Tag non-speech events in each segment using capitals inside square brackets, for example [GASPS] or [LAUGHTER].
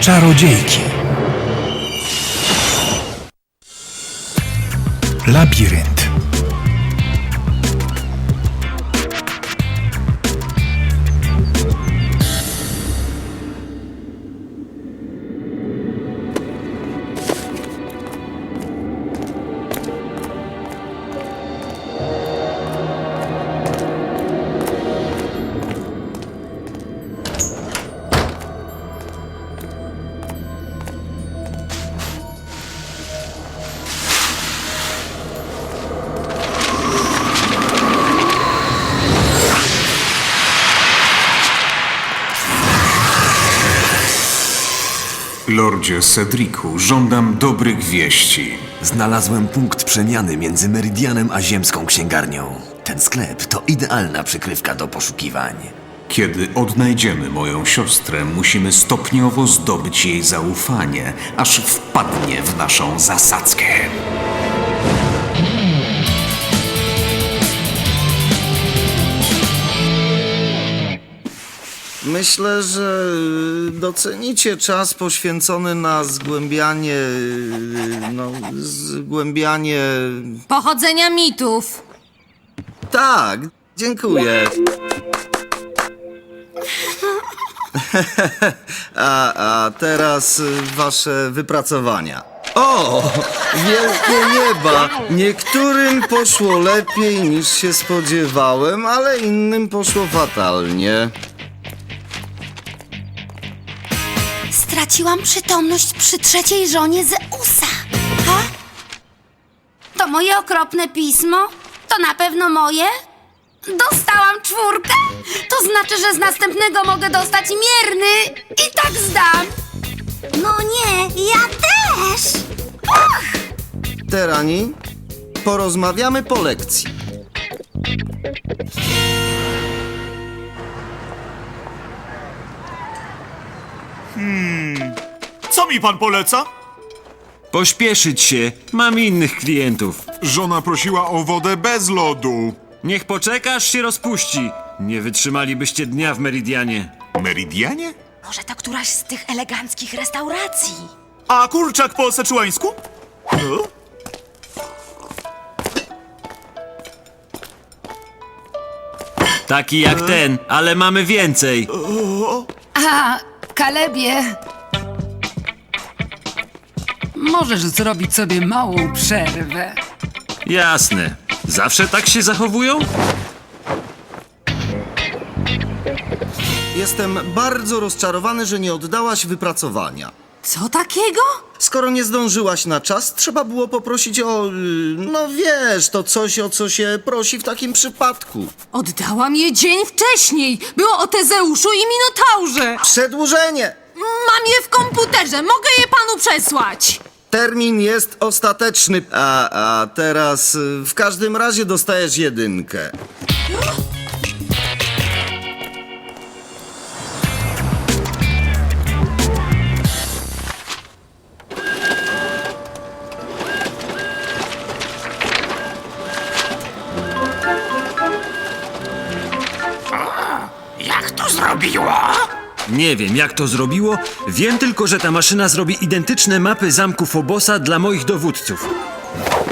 czarodziejki. Labirynt. Lordzie Cedricu, żądam dobrych wieści. Znalazłem punkt przemiany między Meridianem a ziemską księgarnią. Ten sklep to idealna przykrywka do poszukiwań. Kiedy odnajdziemy moją siostrę, musimy stopniowo zdobyć jej zaufanie, aż wpadnie w naszą zasadzkę. Myślę, że docenicie czas poświęcony na zgłębianie. No, zgłębianie. Pochodzenia mitów. Tak, dziękuję. [LAUGHS] A, a teraz y, wasze wypracowania. O! Wielkie nieba! Niektórym poszło lepiej niż się spodziewałem, ale innym poszło fatalnie. Straciłam przytomność przy trzeciej żonie Zeusa. Ha? To moje okropne pismo? To na pewno moje? Dostałam czwórkę? To znaczy, że z następnego mogę dostać mierny i tak zdam. No nie, ja też. Terani, porozmawiamy po lekcji. Co mi pan poleca? Pośpieszyć się, mam innych klientów. Żona prosiła o wodę bez lodu. Niech poczekasz się rozpuści. Nie wytrzymalibyście dnia w Meridianie. Meridianie? Może to któraś z tych eleganckich restauracji? A kurczak po seczułańsku? No. Taki jak ten, ale mamy więcej. A, Kalebie. Możesz zrobić sobie małą przerwę. Jasne. Zawsze tak się zachowują? Jestem bardzo rozczarowany, że nie oddałaś wypracowania. Co takiego? Skoro nie zdążyłaś na czas, trzeba było poprosić o. y, No wiesz, to coś, o co się prosi w takim przypadku. Oddałam je dzień wcześniej. Było o Tezeuszu i Minotaurze. Przedłużenie! Mam je w komputerze. Mogę je panu przesłać. Termin jest ostateczny. A, a teraz y, w każdym razie dostajesz jedynkę. [GASPS] Nie wiem, jak to zrobiło. Wiem tylko, że ta maszyna zrobi identyczne mapy zamku Fobosa dla moich dowódców.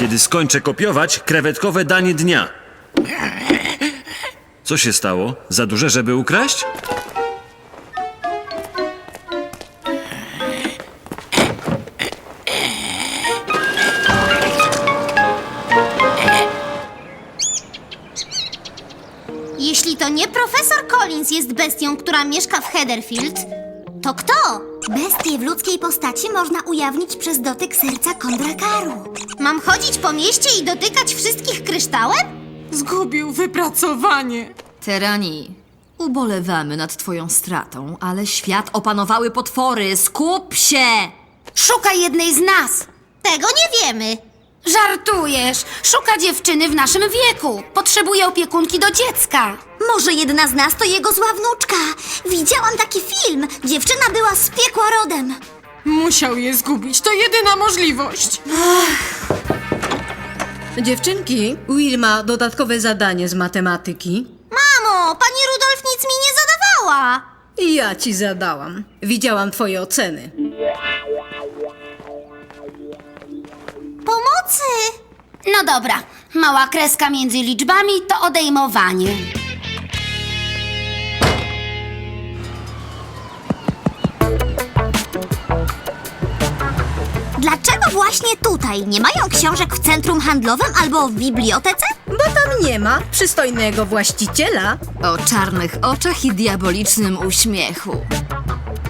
Kiedy skończę kopiować, krewetkowe danie dnia. Co się stało? Za duże, żeby ukraść? Collins jest bestią, która mieszka w Heatherfield, to kto? Bestię w ludzkiej postaci można ujawnić przez dotyk serca kondrakaru. Mam chodzić po mieście i dotykać wszystkich kryształem? Zgubił wypracowanie. Terani, ubolewamy nad twoją stratą, ale świat opanowały potwory. Skup się! Szukaj jednej z nas. Tego nie wiemy. Żartujesz. Szuka dziewczyny w naszym wieku. Potrzebuje opiekunki do dziecka. Może jedna z nas to jego zła wnuczka. Widziałam taki film. Dziewczyna była z piekła rodem. Musiał je zgubić, to jedyna możliwość. Dziewczynki, Will ma dodatkowe zadanie z matematyki. Mamo, pani Rudolf nic mi nie zadawała. I ja ci zadałam. Widziałam twoje oceny. Pomocy! No dobra. Mała kreska między liczbami to odejmowanie. Dlaczego właśnie tutaj? Nie mają książek w centrum handlowym albo w bibliotece? Bo tam nie ma przystojnego właściciela. O czarnych oczach i diabolicznym uśmiechu.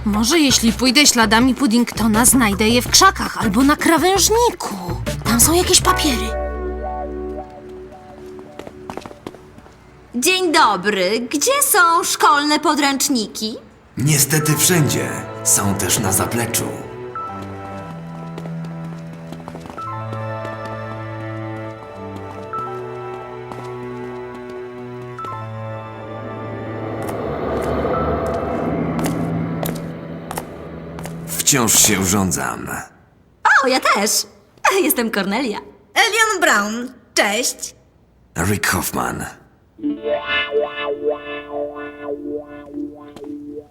Może jeśli pójdę śladami Puddingtona, znajdę je w krzakach albo na krawężniku. Tam są jakieś papiery. Dzień dobry, gdzie są szkolne podręczniki? Niestety wszędzie. Są też na zapleczu. Wciąż się urządzam. O, ja też. Jestem Cornelia. Elion Brown, cześć. Rick Hoffman.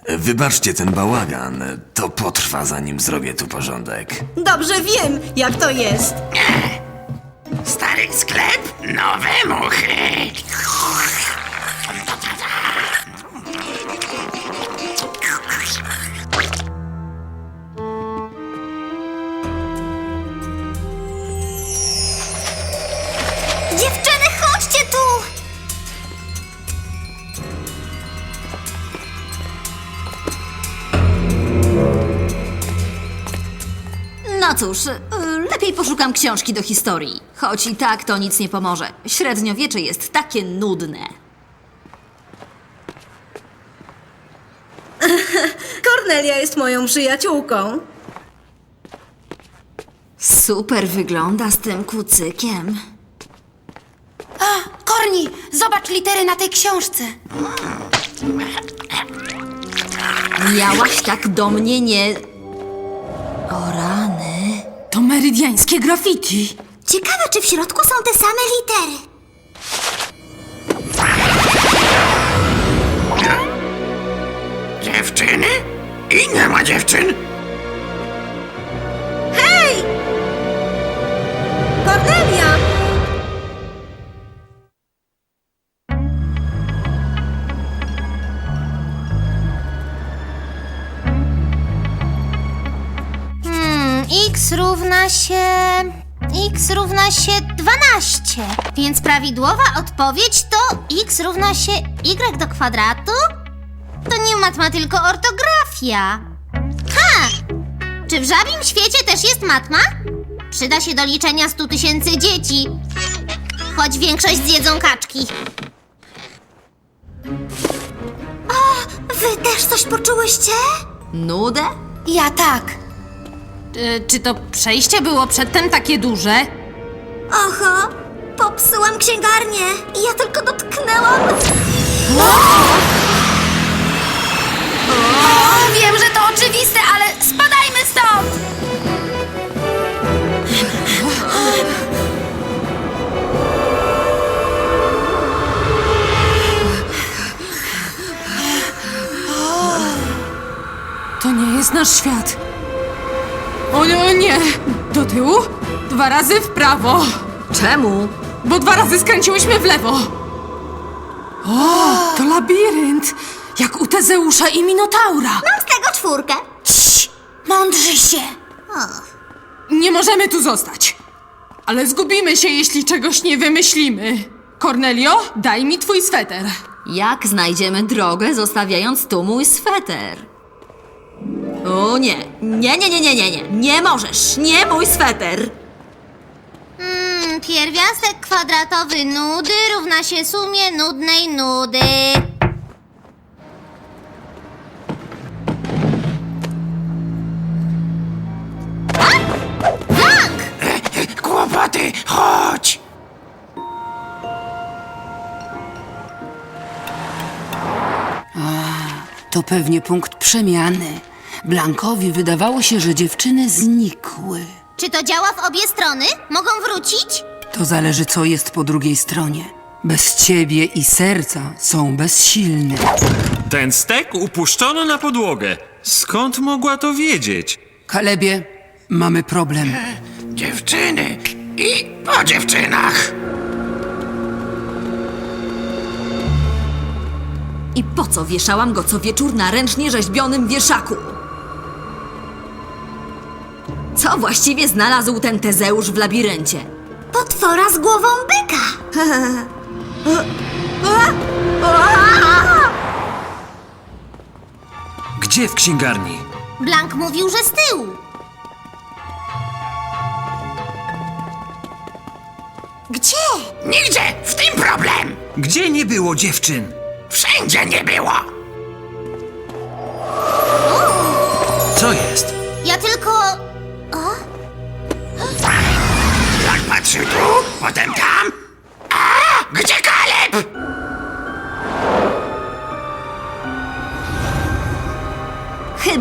Wybaczcie ten bałagan. To potrwa, zanim zrobię tu porządek. Dobrze wiem, jak to jest. Stary sklep, nowe muchy. Dziewczyny, chodźcie tu! No cóż, y, lepiej poszukam książki do historii. Choć i tak to nic nie pomoże. Średniowiecze jest takie nudne. [LAUGHS] Cornelia jest moją przyjaciółką. Super wygląda z tym kucykiem. Zobacz litery na tej książce. Miałaś tak do mnie nie... O rany. To merydiańskie graffiti. Ciekawe, czy w środku są te same litery. Dziewczyny? I nie ma dziewczyn. Cornelia! X równa się... x równa się 12. Więc prawidłowa odpowiedź to x równa się y do kwadratu? To nie matma, tylko ortografia. Ha! Czy w żabim świecie też jest matma? Przyda się do liczenia 100 tysięcy dzieci. Choć większość zjedzą kaczki. O, wy też coś poczułyście? Nudę? Ja tak. Y, czy to przejście było przedtem takie duże? Oho, popsułam księgarnię i ja tylko dotknęłam. O, wiem, że to oczywiste, ale spadajmy stąd! To nie jest nasz świat. O nie, o nie! Do tyłu? Dwa razy w prawo. Czemu? Bo dwa razy skręciłyśmy w lewo. O, to labirynt. Jak u Tezeusza i Minotaura. Mam z tego czwórkę. Mądrzy się. Nie możemy tu zostać. Ale zgubimy się, jeśli czegoś nie wymyślimy. Cornelio, daj mi twój sweter. Jak znajdziemy drogę, zostawiając tu mój sweter? O nie, nie, nie, nie, nie, nie, nie, nie możesz, nie mój sweter. Mm, pierwiastek kwadratowy nudy równa się sumie nudnej nudy. Kłopoty, chodź! To pewnie punkt przemiany. Blankowi wydawało się, że dziewczyny znikły. Czy to działa w obie strony? Mogą wrócić? To zależy, co jest po drugiej stronie. Bez ciebie i serca są bezsilne. Ten stek upuszczono na podłogę. Skąd mogła to wiedzieć? Kalebie, mamy problem. Dziewczyny i po dziewczynach. I po co wieszałam go co wieczór na ręcznie rzeźbionym wieszaku? Co właściwie znalazł ten Tezeusz w labiryncie? Potwora z głową byka. Gdzie w księgarni? Blank mówił, że z tyłu. Gdzie? Nigdzie, w tym problem. Gdzie nie było dziewczyn? Wszędzie nie było. Co jest?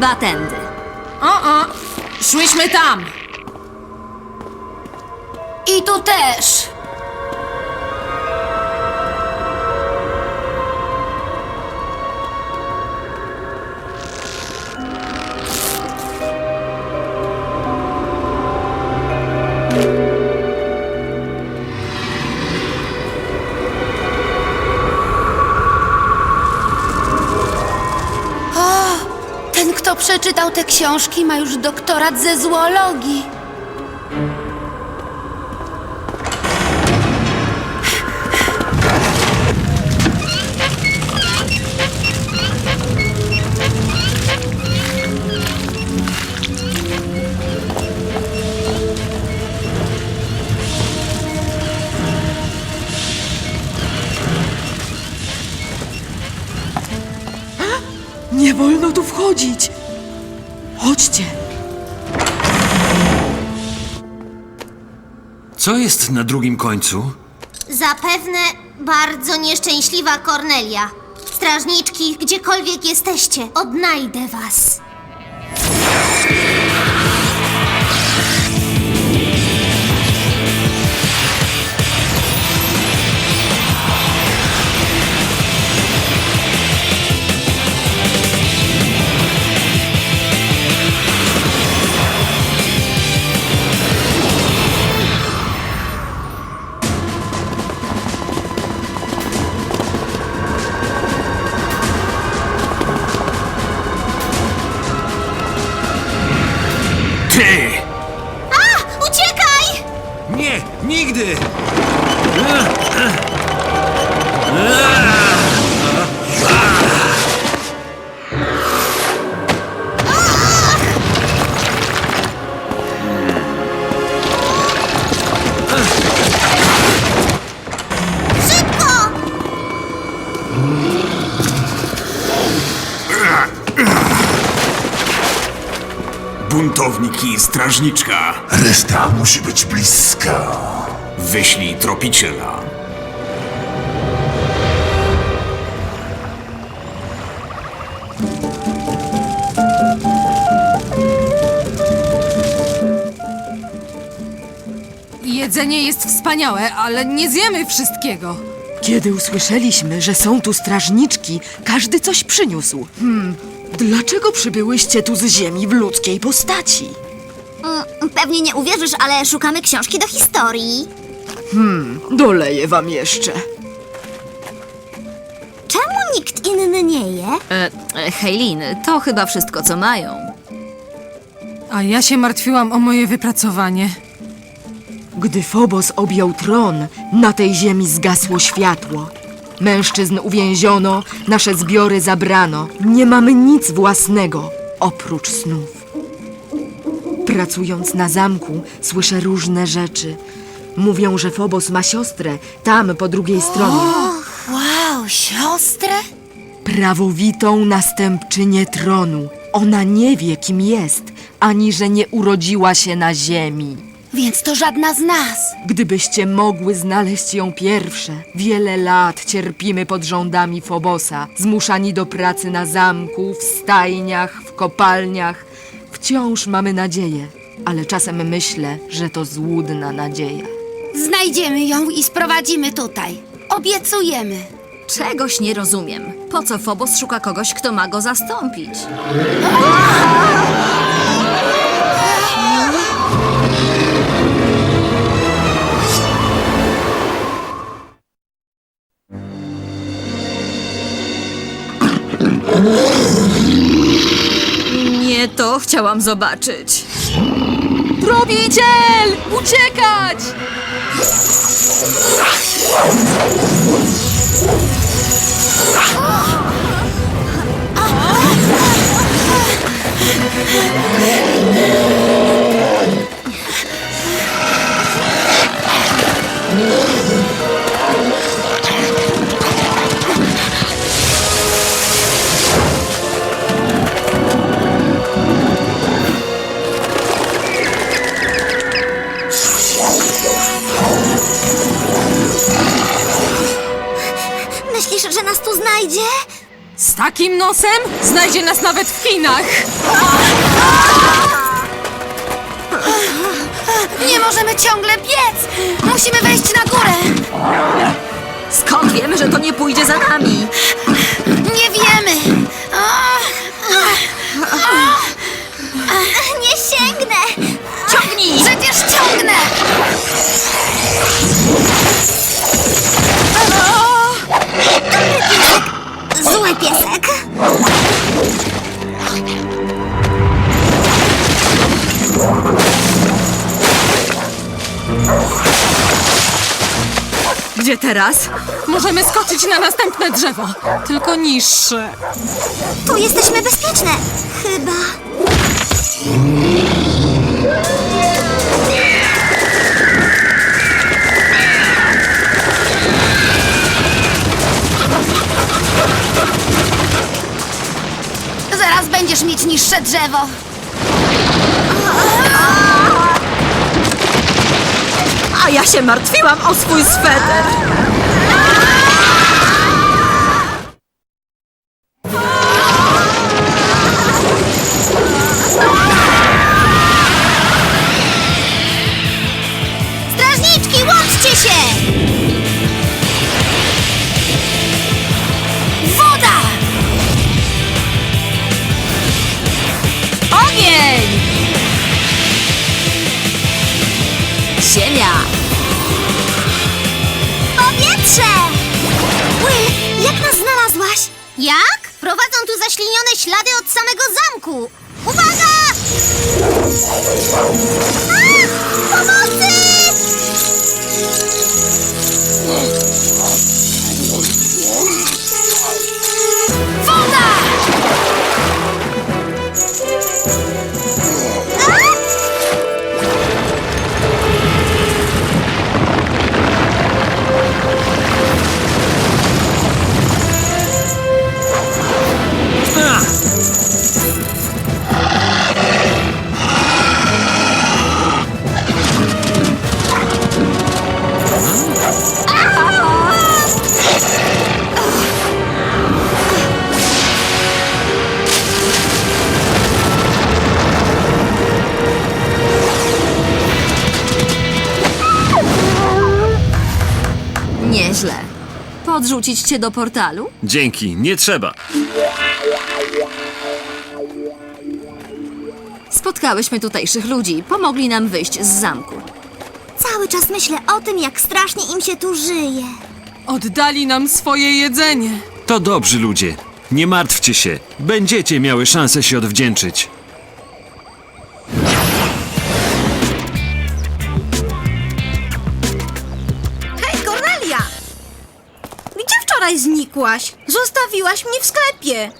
Chyba tędy. O-o, szłyśmy tam. I tu też. Przeczytał te książki, ma już doktorat ze zoologii. Co jest na drugim końcu? Zapewne bardzo nieszczęśliwa Kornelia. Strażniczki, gdziekolwiek jesteście, odnajdę was. Guilty! Strażniczka. Reszta musi być bliska. Wyślij tropiciela. Jedzenie jest wspaniałe, ale nie zjemy wszystkiego. Kiedy usłyszeliśmy, że są tu strażniczki, każdy coś przyniósł. Hmm, dlaczego przybyłyście tu z ziemi w ludzkiej postaci? Mm, Pewnie nie uwierzysz, ale szukamy książki do historii. Doleję wam jeszcze. Czemu nikt inny nie je? E, e, Hejlin, to chyba wszystko, co mają. A ja się martwiłam o moje wypracowanie. Gdy Phobos objął tron, na tej ziemi zgasło światło. Mężczyzn uwięziono, nasze zbiory zabrano. Nie mamy nic własnego. oprócz snów. Pracując na zamku, słyszę różne rzeczy. Mówią, że Phobos ma siostrę, tam po drugiej stronie. Wow, siostrę? Prawowitą następczynię tronu. Ona nie wie, kim jest, ani że nie urodziła się na ziemi. Więc to żadna z nas. Gdybyście mogły znaleźć ją pierwsze. Wiele lat cierpimy pod rządami Fobosa, zmuszani do pracy na zamku, w stajniach, w kopalniach. Wciąż mamy nadzieję, ale czasem myślę, że to złudna nadzieja. Znajdziemy ją i sprowadzimy tutaj. Obiecujemy. Czegoś nie rozumiem. Po co Phobos szuka kogoś, kto ma go zastąpić? [LAUGHS] to chciałam zobaczyć. Probiciel! Uciekać! Nosem znajdzie nas nawet w Chinach. Nie możemy ciągle biec! Musimy wejść na górę! Skąd wiemy, że to nie pójdzie za nami? Gdzie teraz? Możemy skoczyć na następne drzewo, tylko niższe. Tu jesteśmy bezpieczne! Chyba. Zaraz będziesz mieć niższe drzewo. A ja się martwiłam o swój sweter. Jak? Prowadzą tu zaślinione ślady od samego zamku. Uwaga! A! Pomocy! Podrzucić cię do portalu? Dzięki, nie trzeba. Spotkałyśmy tutejszych ludzi. Pomogli nam wyjść z zamku. Cały czas myślę o tym, jak strasznie im się tu żyje. Oddali nam swoje jedzenie. To dobrzy ludzie. Nie martwcie się. Będziecie miały szansę się odwdzięczyć. Znikłaś? Zostawiłaś mnie w sklepie.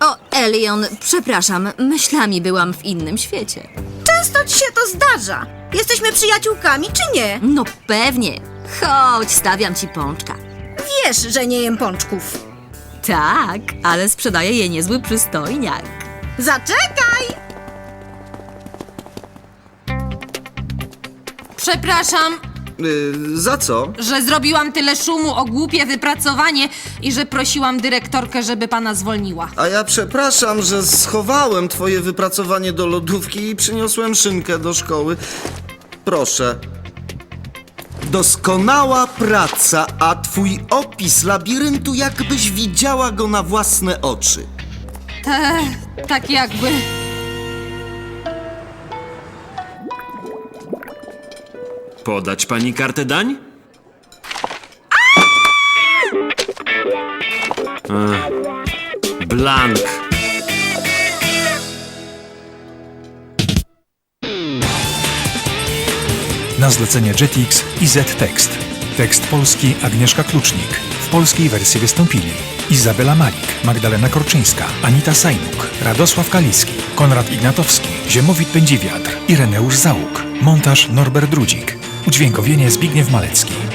O, Elion, przepraszam, myślami byłam w innym świecie. Często ci się to zdarza. Jesteśmy przyjaciółkami, czy nie? No pewnie. Chodź, stawiam ci pączka. Wiesz, że nie jem pączków. Tak, ale sprzedaje je niezły przystojniak. Zaczekaj! Przepraszam, Y, za co? że zrobiłam tyle szumu o głupie wypracowanie i że prosiłam dyrektorkę, żeby pana zwolniła. A ja przepraszam, że schowałem twoje wypracowanie do lodówki i przyniosłem szynkę do szkoły. Proszę. Doskonała praca, a twój opis labiryntu jakbyś widziała go na własne oczy. Te, tak jakby. Podać pani kartę dań? Blank. Na zlecenie Jetix i Z-Tekst. Tekst polski Agnieszka Klucznik. W polskiej wersji wystąpili Izabela Malik, Magdalena Korczyńska, Anita Sajnuk, Radosław Kalicki, Konrad Ignatowski, Ziemowit Pędziwiatr, Ireneusz Załuk. Montaż Norbert Drudzik. Udźwiękowienie Zbigniew Malecki.